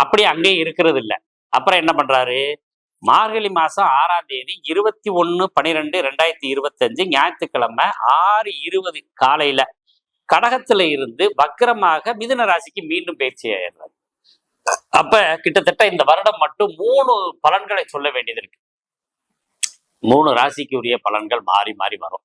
அப்படி அங்கேயே இருக்கிறது இல்லை அப்புறம் என்ன பண்றாரு? மார்கழி மாசம் ஆறாம் தேதி இருபத்தி ஒன்று பன்னிரெண்டு ரெண்டாயிரத்தி இருபத்தஞ்சு ஞாயிற்றுக்கிழமை ஆறு இருபது காலையில கடகத்துல இருந்து வக்கரமாக மிதுன ராசிக்கு மீண்டும் பயிற்சி ஆயிடுறாரு. அப்ப கிட்டத்தட்ட இந்த வருடம் மட்டும் மூணு பலன்களை சொல்ல வேண்டியது இருக்கு. மூணு ராசிக்கு உரிய பலன்கள் மாறி மாறி வரும்.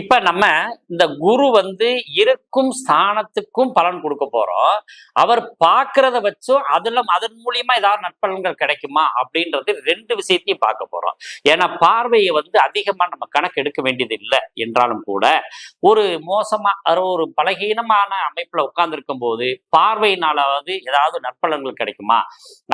இப்ப நம்ம இந்த குரு வந்து இருக்கும் ஸ்தானத்துக்கும் பலன் கொடுக்க போறோம். அவர் பார்க்கறத வச்சும் அதுல அதன் மூலியமா ஏதாவது நற்பலன்கள் கிடைக்குமா அப்படின்றது ரெண்டு விஷயத்தையும் பார்க்க போறோம். ஏன்னா பார்வையை வந்து அதிகமா நம்ம கணக்கு எடுக்க வேண்டியது இல்லை என்றாலும் கூட ஒரு மோசமா ஒரு பலகீனமான அமைப்புல உட்கார்ந்துருக்கும் போது பார்வையினாலாவது ஏதாவது நற்பலன்கள் கிடைக்குமா?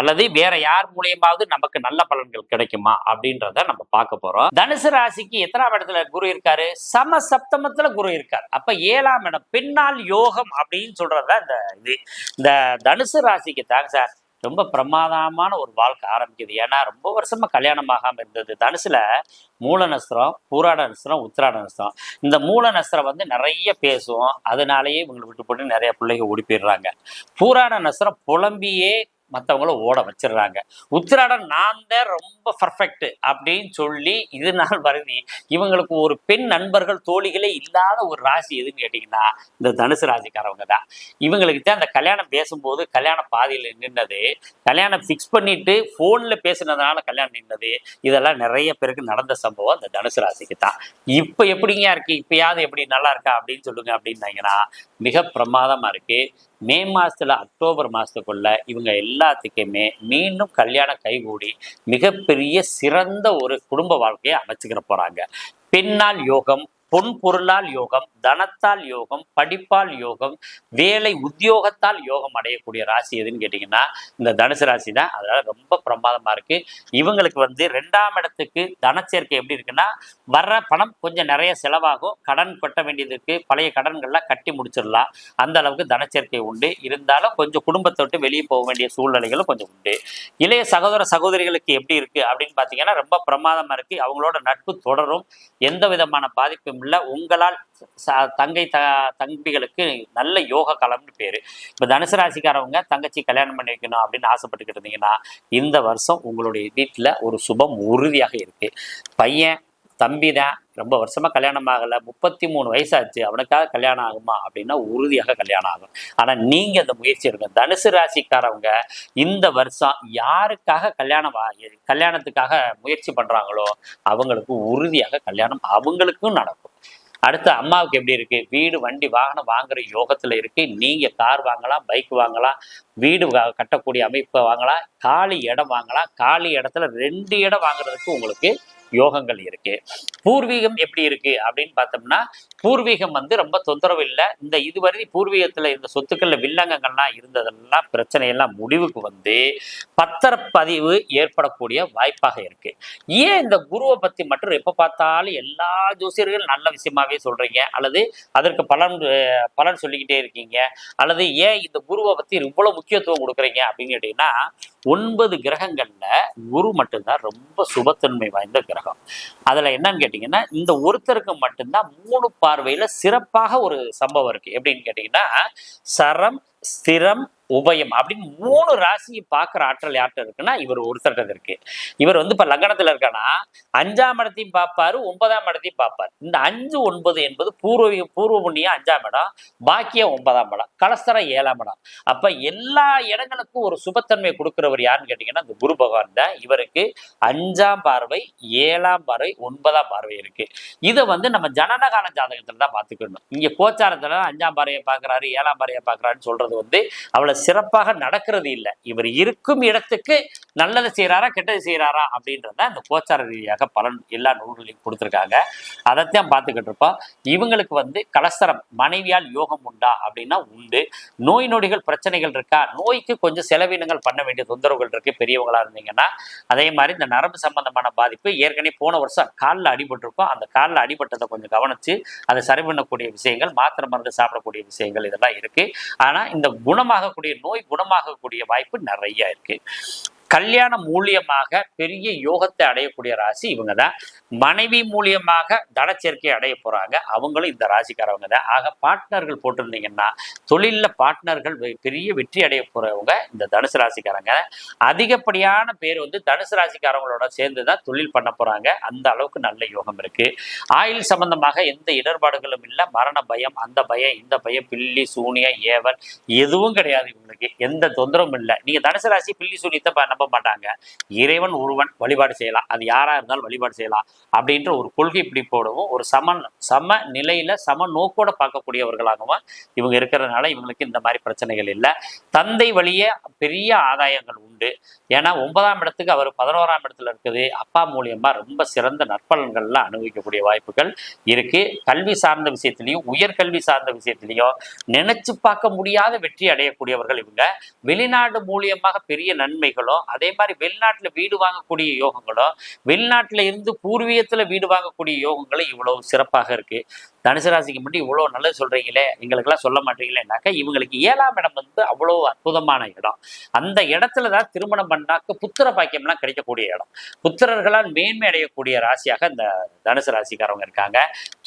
அல்லது வேற யார் மூலியமாவது நமக்கு நல்ல பலன்கள் கிடைக்குமா? அப்படின்றத நம்ம பார்க்க போறோம். தனுசு ராசிக்கு எத்தனாம் இடத்துல குரு இருக்காரு? சம சப்தமத்துல குரு இருக்கார். அப்ப ஏழாம் இடம் பின்னால் யோகம் அப்படின்னு சொல்றதா இந்த இது. இந்த தனுசு ராசிக்கு தாங்க சார் ரொம்ப பிரமாதமான ஒரு வாழ்க்கை ஆரம்பிக்குது. ஏன்னா ரொம்ப வருஷமா கல்யாணம் ஆகாம இருந்தது. தனுசுல மூல நஸ்திரம் பூராட நஸ்திரம் உத்திராட நஸ்திரம் இந்த மூல நஸ்திரம் வந்து நிறைய பேசுவோம் அதனாலேயே இவங்களை விட்டு போட்டு நிறைய பிள்ளைங்க ஓடி போயிடுறாங்க. பூராட நஸ்திரம் புலம்பியே மற்றவங்கள ஓட வச்சிடுறாங்க உத்திராடம் நான் தான் ரொம்ப பர்ஃபெக்ட் அப்படின்னு சொல்லி இது நாள் வருதி இவங்களுக்கு ஒரு பெண் நண்பர்கள் தோழிகளே இல்லாத ஒரு ராசி எதுன்னு கேட்டிங்கன்னா இந்த தனுசு ராசிக்காரவங்க தான். இவங்களுக்கு தான் அந்த கல்யாணம் பேசும்போது கல்யாணம் பாதியில் நின்னது. கல்யாணம் ஃபிக்ஸ் பண்ணிட்டு ஃபோனில் பேசுனதுனால கல்யாணம் நின்னது. இதெல்லாம் நிறைய பேருக்கு நடந்த சம்பவம் அந்த தனுசு ராசிக்கு தான். இப்போ எப்படிங்க இருக்கு? இப்பயாவது எப்படி நல்லா இருக்கா? அப்படின்னு சொல்லுங்க அப்படின்னாங்கன்னா மிக பிரமாதமா இருக்கு. மே மாசத்துல அக்டோபர் மாசத்துக்குள்ள இவங்க எல்லாத்துக்குமே மீண்டும் கல்யாணம் கைகூடி மிகப்பெரிய சிறந்த ஒரு குடும்ப வாழ்க்கையை அமைச்சுக்கிற போறாங்க. பின்னால் யோகம் பொன் பொருளால் யோகம் தனத்தால் யோகம் படிப்பால் யோகம் வேலை உத்தியோகத்தால் யோகம் அடையக்கூடிய ராசி எதுன்னு கேட்டிங்கன்னா இந்த தனுசு ராசி தான் அதனால ரொம்ப பிரமாதமா இருக்கு. இவங்களுக்கு வந்து ரெண்டாம் இடத்துக்கு தனச்சேர்க்கை எப்படி இருக்குன்னா வர்ற பணம் கொஞ்சம் நிறைய செலவாகும். கடன் கட்ட வேண்டியது இருக்கு. பழைய கடன்கள்லாம் கட்டி முடிச்சிடலாம். அந்த அளவுக்கு தனச்சேர்க்கை உண்டு. இருந்தாலும் கொஞ்சம் குடும்பத்தை விட்டு வெளியே போக வேண்டிய சூழ்நிலைகளும் கொஞ்சம் உண்டு. இளைய சகோதர சகோதரிகளுக்கு எப்படி இருக்கு அப்படின்னு பார்த்தீங்கன்னா ரொம்ப பிரமாதமா இருக்கு. அவங்களோட நட்பு தொடரும். எந்த விதமான பாதிப்பும் இல்லை உங்களால் தங்கை த தம்பிகளுக்கு நல்ல யோக காலம்னு பேர். இப்போ தனுசு ராசிக்காரவங்க தங்கச்சி கல்யாணம் பண்ணி வைக்கணும் அப்படின்னு ஆசைப்பட்டுக்கிட்டு இருந்தீங்கன்னா இந்த வருஷம் உங்களுடைய வீட்டில் ஒரு சுபம் உறுதியாக இருக்குது பையன் தம்பி தான். ரொம்ப வருஷமா கல்யாணம் ஆகலை. முப்பத்தி மூணு வயசாச்சு. அவனுக்காக கல்யாணம் ஆகுமா அப்படின்னா உறுதியாக கல்யாணம் ஆகும். ஆனா நீங்க அந்த முயற்சி எடுங்க. தனுசு ராசிக்காரவங்க இந்த வருஷம் யாருக்காக கல்யாணம் ஆகி- கல்யாணத்துக்காக முயற்சி பண்றாங்களோ அவங்களுக்கு உறுதியாக கல்யாணம் அவங்களுக்கும் நடக்கும். அடுத்து அம்மாவுக்கு எப்படி இருக்கு? வீடு வண்டி வாகனம் வாங்குற யோகத்துல இருக்கு. நீங்க கார் வாங்கலாம் பைக் வாங்கலாம் வீடு கட்டக்கூடிய அமைப்பை வாங்கலாம் காலி இடம் வாங்கலாம். காலி இடத்துல ரெண்டு இடம் வாங்குறதுக்கு உங்களுக்கு யோகங்கள் இருக்கு. பூர்வீகம் எப்படி இருக்கு அப்படின்னு பார்த்தோம்னா பூர்வீகம் வந்து ரொம்ப தொந்தரவு இல்லை. இந்த இதுவரை பூர்வீகத்துல இருந்த சொத்துக்கள்ல வில்லங்கங்கள்லாம் இருந்ததெல்லாம் பிரச்சனையெல்லாம் முடிவுக்கு வந்து பத்திரப்பதிவு ஏற்படக்கூடிய வாய்ப்பாக இருக்கு. ஏன் இந்த குருவை பத்தி மட்டும் எப்ப பார்த்தாலும் எல்லா ஜோசியர்களும் நல்ல விஷயமாவே சொல்றீங்க? அல்லது அதற்கு பலன் பலன் சொல்லிக்கிட்டே இருக்கீங்க? அல்லது ஏன் இந்த குருவை பத்தி இவ்வளவு முக்கியத்துவம் கொடுக்குறீங்க அப்படின்னு கேட்டீங்கன்னா ஒன்பது கிரகங்கள்ல குரு மட்டும்தான் ரொம்ப சுபத்தன்மை வாய்ந்த கிரகம். அதுல என்னன்னு கேட்டீங்கன்னா இந்த ஒருத்தருக்கு மட்டும்தான் மூணு பார்வையில சிறப்பாக ஒரு சம்பவம் இருக்கு. எப்படின்னு கேட்டீங்கன்னா சரம் ஸ்திரம் உபயம் அப்படின்னு மூணு ராசியை பார்க்குற ஆற்றல் யார்கிட்ட இருக்குன்னா இவர் ஒருத்தர்கிட்ட இருக்கு. இவர் வந்து இப்ப லக்னத்தில் இருக்கானா அஞ்சாம் இடத்தையும் பார்ப்பாரு ஒன்பதாம் இடத்தையும் பார்ப்பார். இந்த அஞ்சு ஒன்பது என்பது பூர்வ பூர்வ புண்ணியம் அஞ்சாம் இடம் பாக்கியம் ஒன்பதாம் இடம் கலஸ்தரம் ஏழாம் இடம். அப்ப எல்லா இடங்களுக்கும் ஒரு சுபத்தன்மை கொடுக்குறவர் யாருன்னு கேட்டீங்கன்னா இந்த குரு பகவான் தான். இவருக்கு அஞ்சாம் பார்வை ஏழாம் பார்வை ஒன்பதாம் பார்வை இருக்கு. இதை வந்து நம்ம ஜனனகால ஜாதகத்தில் தான் பார்த்துக்கணும். இங்க கோச்சாரத்தில் அஞ்சாம் பார்வையை பார்க்கறாரு ஏழாம் பார்வையை பார்க்குறாருன்னு சொல்றது வந்து அவ்வளோ சிறப்பாக நடக்கிறது இல்லை. இவர் இருக்கும் இடத்துக்கு நல்லது செய்யறாரா கெட்டது செய்யறாரா அப்படின்றத அந்த கோச்சார ரீதியாக பலன் எல்லா நூல்களையும் கொடுத்துருக்காங்க. அதைத்தான் பார்த்துக்கிட்டு இருப்போம். இவங்களுக்கு வந்து கலஸ்தரம் மனைவியால் யோகம் உண்டா அப்படின்னா உண்டு. நோய் நொடிகள் பிரச்சனைகள் இருக்கா? நோய்க்கு கொஞ்சம் செலவினங்கள் பண்ண வேண்டிய தொந்தரவுகள் இருக்கு. பெரியவங்களா இருந்தீங்கன்னா அதே மாதிரி இந்த நரம்பு சம்பந்தமான பாதிப்பு ஏற்கனவே போன வருஷம் காலில் அடிபட்டிருக்கோம். அந்த காலில் அடிபட்டதை கொஞ்சம் கவனிச்சு அதை சரி பண்ணக்கூடிய விஷயங்கள் மாத்திரை மருந்து சாப்பிடக்கூடிய விஷயங்கள் இதெல்லாம் இருக்கு. ஆனா இந்த குணமாகக்கூடிய நோய் குணமாகக்கூடிய வாய்ப்பு நிறைய இருக்கு. கல்யாணம் மூலியமாக பெரிய யோகத்தை அடையக்கூடிய ராசி இவங்க தான் மனைவி மூலியமாக தனச்சேர்க்கை அடைய போறாங்க. அவங்களும் இந்த ராசிக்காரவங்க தான். ஆக பார்ட்னர்கள் போட்டிருந்தீங்கன்னா தொழிலில் பார்ட்னர்கள் பெரிய வெற்றி அடைய போறவங்க இந்த தனுசு ராசிக்காரங்க. அதிகப்படியான பேர் வந்து தனுசு ராசிக்காரங்களோட சேர்ந்து தான் தொழில் பண்ண போறாங்க. அந்த அளவுக்கு நல்ல யோகம் இருக்கு. ஆயுள் சம்பந்தமாக எந்த இடர்பாடுகளும் இல்லை. மரண பயம் அந்த பயம் இந்த பயம் பில்லி சூனியம் ஏவல் எதுவும் கிடையாது. இவங்களுக்கு எந்த தொந்தரவும் இல்லை. நீங்க தனுசு ராசி பில்லி சூரியத்தை நம்ப மாட்டாங்க. இறைவன் ஒருவன் வழிபாடு செய்யலாம். அது யாரா இருந்தாலும் வழிபாடு செய்யலாம். அப்படின்ற ஒரு கொள்கை பிடிப்போடவும் ஒரு சம சம நிலையில சம நோக்கோட பார்க்கக்கூடியவர்களாகவும் இவங்க இருக்கிறதுனால இவங்களுக்கு இந்த மாதிரி பிரச்சனைகள் இல்லை. தந்தை வழியே பெரிய ஆதாயங்கள் உண்டு. ஏன்னா ஒன்பதாம் இடத்துக்கு அவர் பதினோராம் இடத்துல இருக்குது. அப்பா மூலியமா ரொம்ப சிறந்த நற்பலன்கள்லாம் அனுபவிக்கக்கூடிய வாய்ப்புகள் இருக்கு. கல்வி சார்ந்த விஷயத்திலையும் உயர்கல்வி சார்ந்த விஷயத்திலையும் நினைச்சு பார்க்க முடியாத வெற்றி அடையக்கூடியவர்கள் இவங்க வெளிநாடு மூலியமாக பெரிய நன்மைகளும் அதே மாதிரி வெளிநாட்டுல வீடு வாங்கக்கூடிய யோகங்களும் வெளிநாட்டுல இருந்து பூர்வீகத்துல வீடு வாங்கக்கூடிய யோகங்களும் இவ்வளவு சிறப்பாக இருக்கு. தனுசு ராசிக்கு மட்டும் இவ்வளவு நல்லது சொல்றீங்களே எங்களுக்கெல்லாம் சொல்ல மாட்டீங்களேனாக்கா இவங்களுக்கு ஏழாம் இடம் வந்து அவ்வளவு அற்புதமான இடம். அந்த இடத்துல தான் திருமணம் பண்ணாக்க புத்திர பாக்கியம்லாம் கிடைக்கக்கூடிய இடம். புத்திரர்களால் மேன்மை அடையக்கூடிய ராசியாக இந்த தனுசு ராசிக்காரவங்க இருக்காங்க.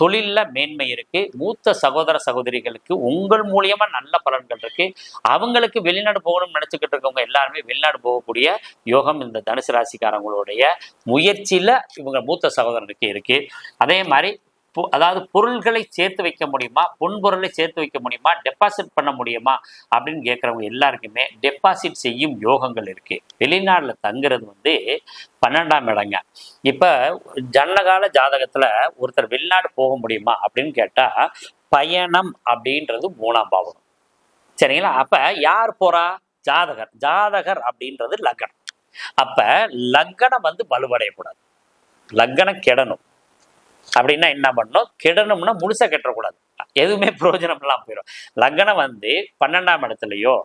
தொழில மேன்மை இருக்கு. மூத்த சகோதர சகோதரிகளுக்கு உங்கள் மூலியமா நல்ல பலன்கள் இருக்கு. அவங்களுக்கு வெளிநாடு போகணும்னு நினைச்சுக்கிட்டு இருக்கவங்க எல்லாருமே வெளிநாடு போகக்கூடிய யோகம் இந்த தனுசு ராசிக்காரங்களுடைய முயற்சியில இவங்க மூத்த சகோதரனுக்கு இருக்கு. அதே மாதிரி அதாவது பொருள்களை சேர்த்து வைக்க முடியுமா? பொன்பொருளை சேர்த்து வைக்க முடியுமா? டெபாசிட் பண்ண முடியுமா? அப்படின்னு கேட்குறவங்க எல்லாருக்குமே டெபாசிட் செய்யும் யோகங்கள் இருக்கு. வெளிநாட்டில் தங்குறது வந்து பன்னெண்டாம் இடங்க. இப்போ ஜன்னகால ஜாதகத்துல ஒருத்தர் வெளிநாடு போக முடியுமா அப்படின்னு கேட்டால் பயணம் அப்படின்றது மூணாம் பாவம். சரிங்களா? அப்ப யார் போறா? ஜாதகர். ஜாதகர் அப்படின்றது லக்னம். அப்ப லக்னம் வந்து வலுவடையக்கூடாது. லக்னம் கெடணும். அப்படின்னா என்ன பண்ணணும்? கெடணும்னா முழுசா கெட்டக்கூடாது. எதுவுமே பிரயோஜனம் இல்லாம போயிடும் லக்னம் வந்து பன்னெண்டாம் இடத்துலயோ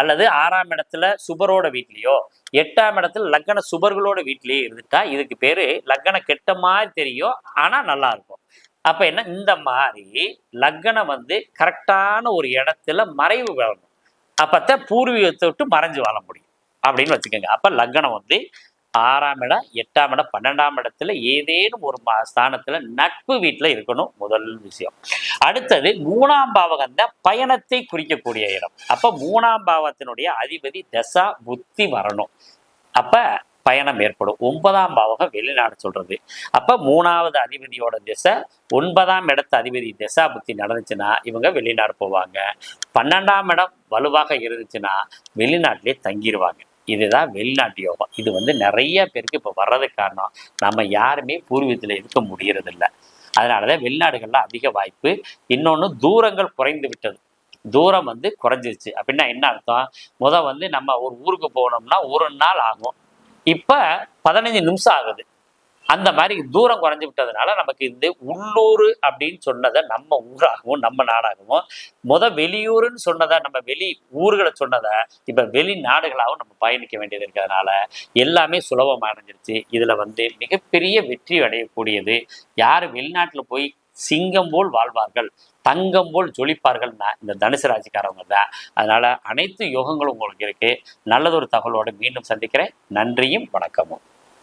அல்லது ஆறாம் இடத்துல சுபரோட வீட்லயோ எட்டாம் இடத்துல லக்ன சுபர்களோட வீட்லயே இருந்துட்டா இதுக்கு பேரு லக்ன கெட்ட மாதிரி தெரியும் ஆனா நல்லா இருக்கும். அப்ப என்ன? இந்த மாதிரி லக்னம் வந்து கரெக்டான ஒரு இடத்துல மறைவு வாழணும். அப்பத்தான் பூர்வீகத்தை விட்டு மறைஞ்சு வாழ முடியும். அப்படின்னு வச்சுக்கோங்க. அப்ப லக்னம் வந்து ஆறாம் இடம் எட்டாம் இடம் பன்னெண்டாம் இடத்துல ஏதேனும் ஒரு மா- ஸ்தானத்துல நட்பு வீட்டுல இருக்கணும். முதல் விஷயம். அடுத்தது மூணாம் பாவகம் தான் பயணத்தை குறிக்கக்கூடிய இடம். அப்ப மூணாம் பாவத்தினுடைய அதிபதி தசா புத்தி வரணும். அப்ப பயணம் ஏற்படும். ஒன்பதாம் பாவகம் வெளிநாடு சொல்றது. அப்ப மூணாவது அதிபதியோட திசை ஒன்பதாம் இடத்து அதிபதி திசா புத்தி நடந்துச்சுன்னா இவங்க வெளிநாடு போவாங்க. பன்னெண்டாம் இடம் வலுவாக இருந்துச்சுன்னா வெளிநாட்டிலே தங்கிடுவாங்க இதுதான் வெளிநாட்டு யோகம். இது வந்து நிறைய பேருக்கு இப்போ வர்றதுக்கு காரணம். நம்ம யாருமே பூர்வீகத்தில் இருக்க முடியறதில்ல. அதனாலதான் வெளிநாடுகள்ல அதிக வாய்ப்பு. இன்னொன்று தூரங்கள் குறைந்து விட்டது. தூரம் வந்து குறைஞ்சிருச்சு. அப்படின்னா என்ன அர்த்தம்? முத வந்து நம்ம ஒரு ஊருக்கு போகணும்னா ஒரு நாள் ஆகும். இப்ப பதினஞ்சு நிமிஷம் ஆகுது. அந்த மாதிரி தூரம் குறைஞ்சு விட்டதுனால நமக்கு இந்த உள்ளூர் அப்படின்னு சொன்னதை நம்ம ஊராகவும் நம்ம நாடாகவும் முத வெளியூருன்னு சொன்னதை நம்ம வெளி ஊர்களை சொன்னதை இப்ப வெளிநாடுகளாகவும் நம்ம பயணிக்க வேண்டியது இருக்கிறதுனால எல்லாமே சுலபமாக அடைஞ்சிருச்சு. இதுல வந்து மிகப்பெரிய வெற்றி அடையக்கூடியது யார் வெளிநாட்டுல போய் சிங்கம் போல் வாழ்வார்கள்? தங்கம் போல் ஜொலிப்பார்கள்னா இந்த தனுசு ராசிக்காரவங்க தான். அதனால அனைத்து யோகங்களும் உங்களுக்கு இருக்கு. நல்லதொரு தகவலோடு மீண்டும் சந்திக்கிறேன். நன்றியும் வணக்கமும்.